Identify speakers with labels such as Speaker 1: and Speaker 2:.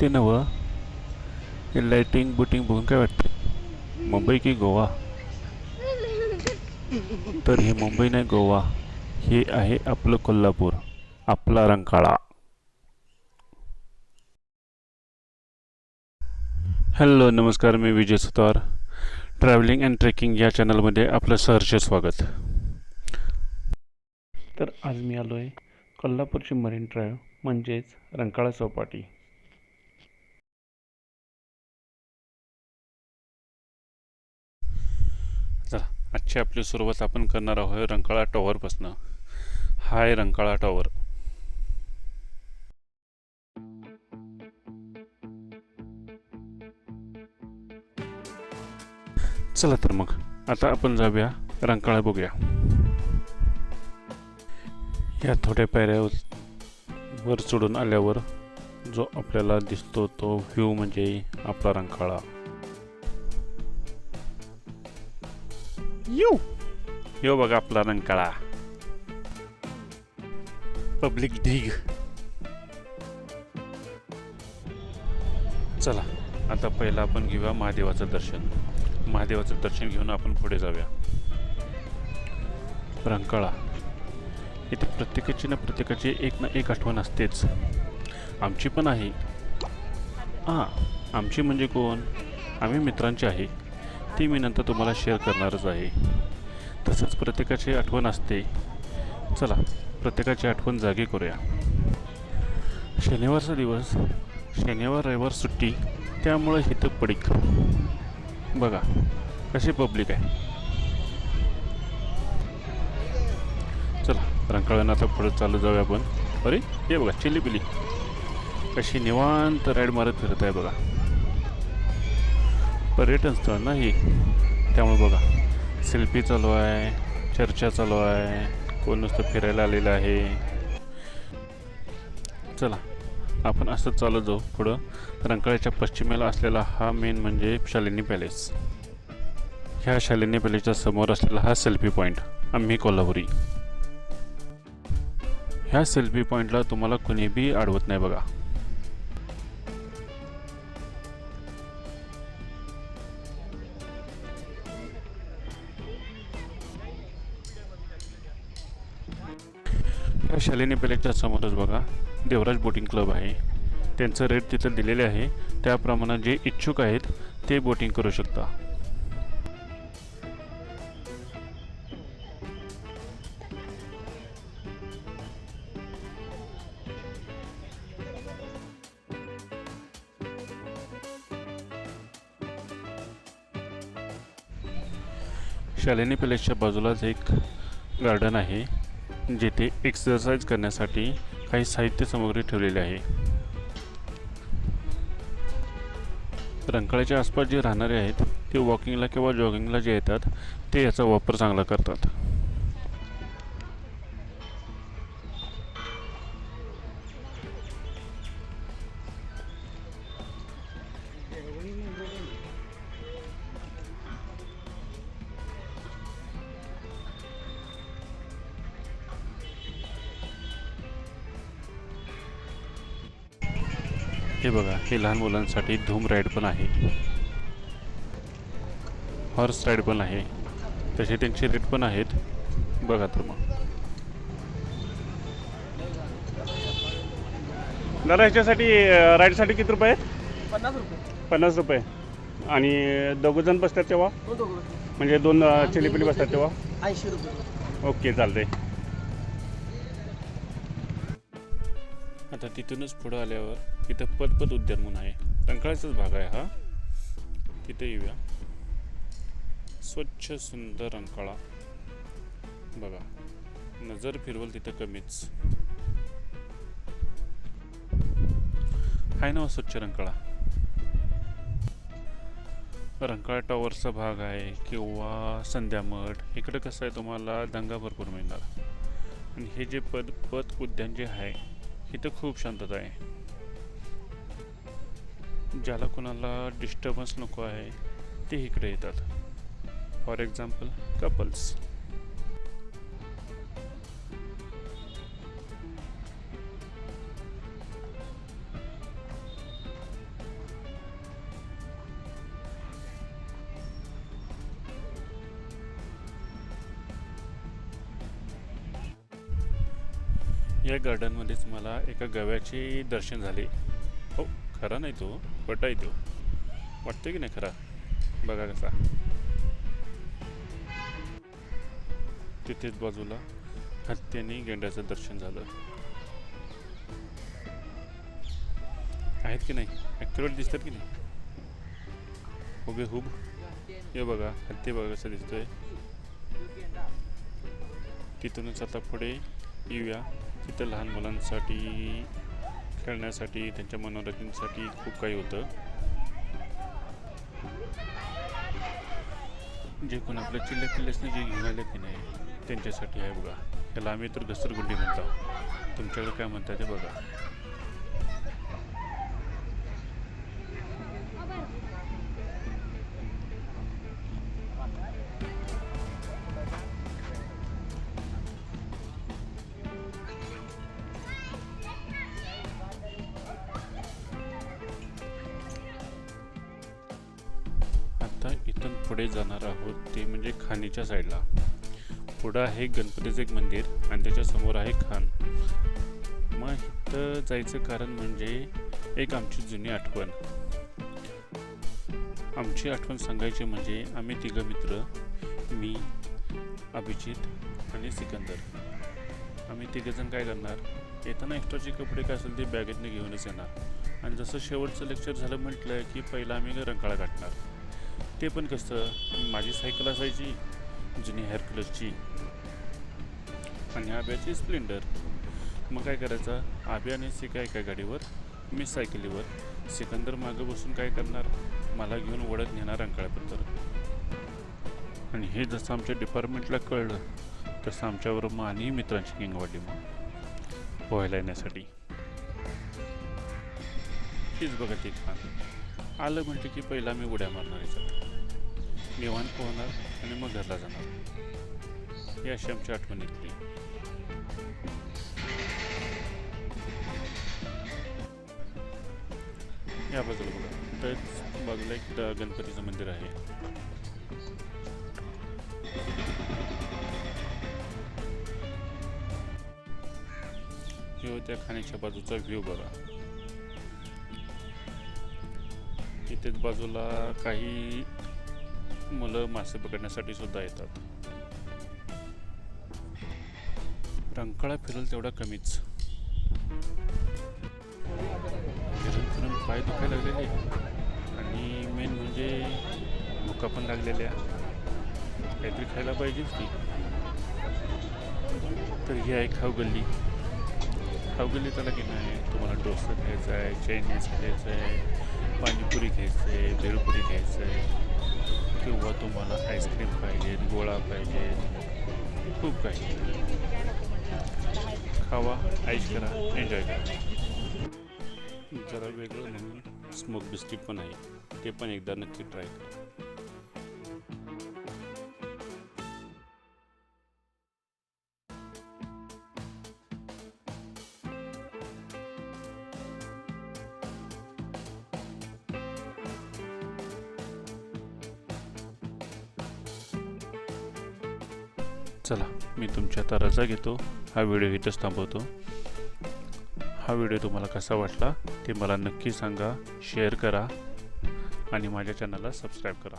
Speaker 1: ते नवं हे लाईटिंग बुटिंग बघून काय वाटतं मुंबई की गोवा? तर हे मुंबई नाही गोवा. हे आहे आपलं कोल्हापूर. आपला रंकाळा. हॅलो नमस्कार मी Vijay Sutar traveling and trekking या चॅनलमध्ये आपलं सहर्ष स्वागत. तर आज मी आलो आहे कोल्हापूरची मरीन ड्राईव्ह म्हणजेच रंकाळा चौपाटी. चला. आजची आपली सुरुवात आपण करणार आहोत रंकाळा टॉवरपासनं हाय रंकाळा टॉवर चला तर मग आता आपण जाऊया रंकाळा बघूया. या थोड्या पायऱ्या वर चढून आल्यावर जो आपल्याला दिसतो तो व्ह्यू म्हणजे आपला रंकाळा. यू यो बघा आपला रंकाळा. पब्लिक ढीग चला आता पहिला आपण घेऊया महादेवाचं दर्शन. महादेवाचं दर्शन घेऊन आपण पुढे जाऊया. रंकाळा. इथे प्रत्येकाची ना प्रत्येकाची एक ना एक आठवण असतेच. आमची पण आहे. हां आमची म्हणजे कोण? आम्ही मित्रांची आहे. ती मी नंतर तुम्हाला शेअर करणारच आहे. तसंच प्रत्येकाची आठवण असते. चला प्रत्येकाची आठवण जागी करूया. शनिवारचा दिवस शनिवार रविवार सुट्टी त्यामुळं हिथं पडीक बघा कशी पब्लिक आहे. चला रंकाळ्यानं आता पुढे चालू जाऊया आपण. अरे हे बघा चिली पिली कशी निवांत राईड मारत फिरत आहे बघा. पर्यटन स्थळ नाही. त्यामुळे बघा सेल्फी चालू आहे चर्चा चालू आहे कोण नुसतं फिरायला आलेलं आहे. चला आपण असं चालत जाऊ पुढं. रंकाळ्याच्या पश्चिमेला असलेला हा मेन म्हणजे शालिनी पॅलेस ह्या शालिनी पॅलेसच्या समोर असलेला हा सेल्फी पॉईंट आम्ही कोल्हापुरी. ह्या सेल्फी पॉईंटला तुम्हाला कुणीबी आडवत अडवत नाही बघा. या शालिनी पॅलेसच्या समोरच बघा देवराज बोटिंग क्लब आहे. त्यांचं रेट तिथं दिलेले आहे. त्याप्रमाणे जे इच्छुक आहेत ते बोटिंग करू शकता. शालिनी पॅलेसच्या बाजूलाच एक गार्डन आहे. जेथे एक्सरसाइज करण्यासाठी काही साहित्य सामग्री ठेवलेली आहे. रंकाळ्याच्या आसपास जे राहणारे आहेत ते वॉकिंगला किंवा जॉगिंगला जे येतात ते याचा वापर चांगला करतात. हे बघा हे लहान मुलांसाठी धूम राईड पण आहे. हॉर्स राईड पण आहे. तसे त्यांचे रेट पण आहेत. बघा तर मग. दादा ह्याच्यासाठी राईडसाठी किती रुपये आहेत?
Speaker 2: पन्नास रुपये.
Speaker 1: पन्नास रुपये. आणि दोघं जण बसतात तेव्हा?
Speaker 2: हो दोघं
Speaker 1: म्हणजे दोन चिलीपिली बसतात तेव्हा?
Speaker 2: ऐंशी रुपये.
Speaker 1: ओके चालतंय. आता तिथूनच पुढं आल्यावर इथं पदपद उद्यान म्हणून आहे. रंकाळ्याचाच भाग आहे हा. तिथे येऊया. स्वच्छ सुंदर रंकाळा. बघा नजर फिरवल तिथं कमीच. आहे ना स्वच्छ रंकाळा. रंकाळा टॉवरचा भाग आहे किंवा संध्यामठ. इकडं कसं आहे तुम्हाला दंगा भरपूर मिळणार. आणि हे जे पद पद उद्यान जे आहे इथं खूप शांतता आहे. ज्याला कोणाला डिस्टर्बन्स नको आहे ते इकडे येतात. फॉर एक्झाम्पल कपल्स या गार्डनमध्येच मला एका गव्याचे दर्शन झाले. हो खरा नाही तो. पटाय देऊ. तो वाटतं की नाही खरा? बघा कसा. तिथेच बाजूला हत्तीने गेंड्याचं दर्शन झालं. आहेत की नाही? ॲक्युरेट दिसतात की नाही? उभे हुब. हे बघा हत्ती बघा कसं दिसतोय. तिथूनच आता पुढे येऊया. तिथं लहान मुलांसाठी खेळण्यासाठी त्यांच्या मनोरंजनासाठी खूप काही होतं. जे कोण आपल्या चिल्ले पिल्लेसने जे घेऊन आले की नाही त्यांच्यासाठी आहे बघा. त्याला आम्ही तर घसरगुंडी म्हणतो. तुमच्याकडे काय म्हणता ते बघा. आपण पुढे जाणार आहोत ते म्हणजे खाणीच्या साईडला. पुढं आहे गणपतीचं एक मंदिर आणि त्याच्यासमोर आहे खान. मग इथं जायचं कारण म्हणजे एक आमची जुनी आठवण. आमची आठवण सांगायची म्हणजे आम्ही तिघं मित्र मी अभिजित आणि सिकंदर. आम्ही तिघंजण काय करणार? येताना एक्स्ट्राचे कपडे काय असेल ते बॅगेतनं घेऊनच येणार. आणि जसं शेवटचं लेक्चर झालं म्हटलं की पहिला आम्ही रंकाळा काढणार. ते पण कसं माझी सायकल असायची जुनी हेअर कलरची आणि आब्याची स्प्लेंडर मग काय करायचं आब्याने आणि सिका एका गाडीवर मी सायकलीवर सिकंदर मागं बसून काय करणार मला घेऊन वळत नेणार रंकाळ्याबद्दल आणि हे जसं आमच्या डिपार्टमेंटला कळलं तसं आमच्यावर मग आणि मित्रांची किंग वाढली मग पोहायला येण्यासाठी. हीच बघा ती खान आलं म्हटलं की पहिला मी उड्या मारणार याच्यात निवांत पोहणार आणि मग घरला जाणार. ही अशी आमची आठवणीतली या बाजूला बघा. त्याच बाजूला एक गणपतीचं मंदिर आहे. किंवा त्या खाण्याच्या बाजूचा व्ह्यू बघा. इथेच बाजूला काही मुलं मासे पकडण्यासाठी सुद्धा येतात. रंकाळा फिरल तेवढा कमीच. फिरून फिरून पाय दुखायला लागलेले. आणि मेन म्हणजे भुका पण लागलेल्या. काहीतरी खायला पाहिजेच की. तर ही आहे खाऊगल्ली. खाऊगल्ली त्याला की नाही तुम्हाला डोसा खायचा आहे चायनीज खायचं आहे पाणीपुरी घ्यायचं आहे भेळपुरी घ्यायचं आहे. किंवा तुम्हाला आईस्क्रीम पाहिजे गोळा पाहिजे खूप काही. खावा आईश करा एन्जॉय करा. जरा वेगळं म्हणून स्मोक बिस्किट पण आहे. ते पण एकदा नक्की ट्राय करा. चला मी तुमच्या आता रजा घेतो हा व्हिडिओ इथंच थांबवतो. हा व्हिडिओ तुम्हाला कसा वाटला ते मला नक्की सांगा शेअर करा आणि माझ्या चॅनलला सबस्क्राईब करा.